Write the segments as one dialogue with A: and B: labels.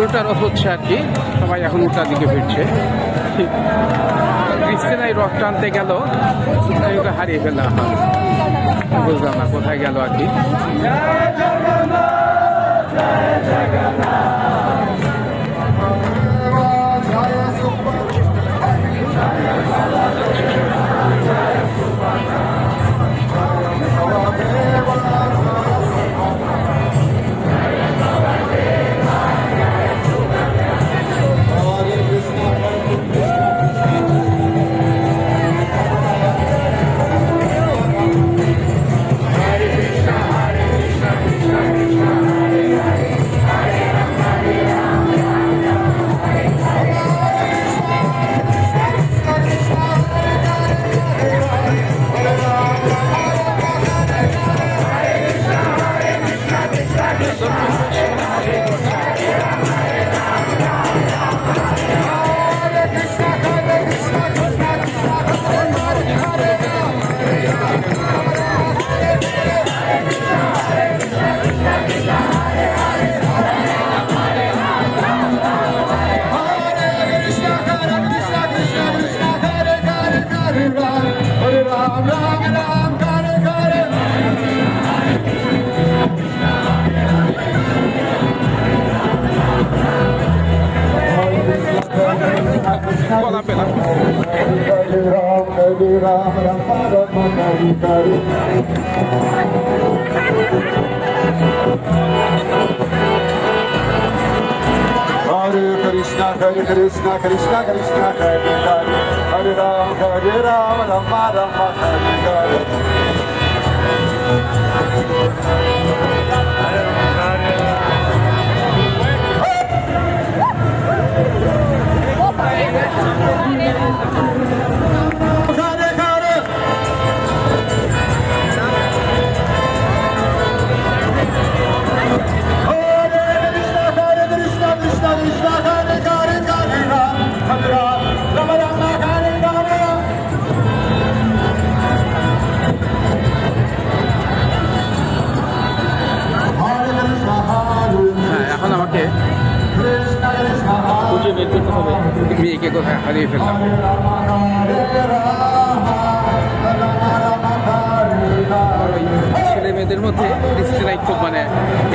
A: উল্টা রথ হচ্ছে আর কি। সবাই এখন উল্টা দিকে ফিরছে। এই রথ টানতে গেল ওকে হারিয়ে ফেললাম বুঝলাম না, কোথায় গেল আর কি।
B: Hare Krishna Krishna Krishna Hare Hare. Hare Ram Hare Ram Hare Hare
A: বের করতে হবে। মেয়েকে কোথায় হারিয়ে ফেললাম ছেলে মেয়েদের মধ্যে খুব মানে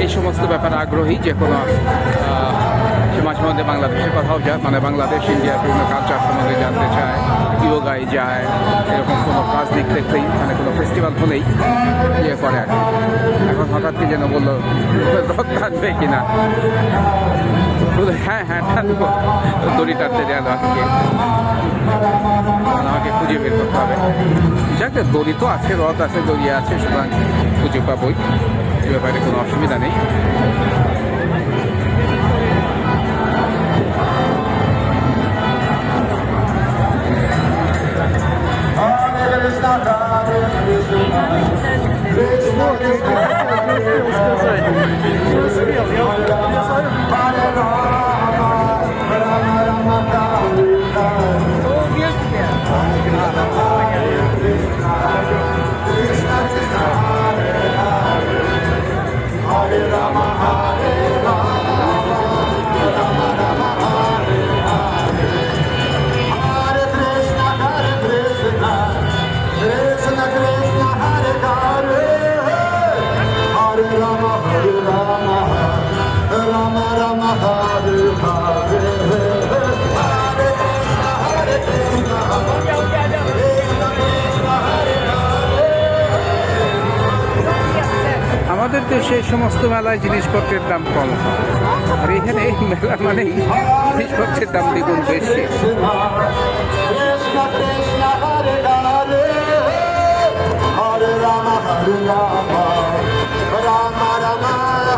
A: এই সমস্ত ব্যাপারে আগ্রহী যে কোনো মাঝে মধ্যে বাংলাদেশে কথাও যায় মানে বাংলাদেশ ইন্ডিয়ার বিভিন্ন কালচার সম্বন্ধে জানতে চায় ইয়োগায় যায়, এরকম কোনো কাজ দেখতে দেখতেই মানে কোনো ফেস্টিভ্যাল হলেই ইয়ে করে এখন হঠাৎ কি যেন বলল রথ টানবে কিনা? হ্যাঁ হ্যাঁ টানবো দড়ি টানতে দেওয়া আমাকে আমাকে খুঁজে বের করতে হবে। যাক, দড়ি তো আছে, রথ আছে, দড়ি আছে, সুতরাং খুঁজে পাবোই। এ ব্যাপারে কোনো অসুবিধা নেই। আমাদের দেশে এই সমস্ত মেলায় জিনিসপত্রের দাম কম আর এখানে এই মেলা মানেই জিনিসপত্রের দাম দ্বিগুণ বেশি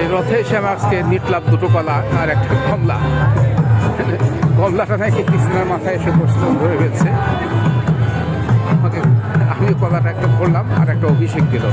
A: এই রথে আমি আজকে নিটলাম দুটো কলা আর একটা কমলা। কমলাটা নাকি কৃষ্ণের মাথায় এসে প্রশ্ন ধরে গেছে আমাকে আমি কলাটা একটা করলাম আর একটা অভিষেক দিল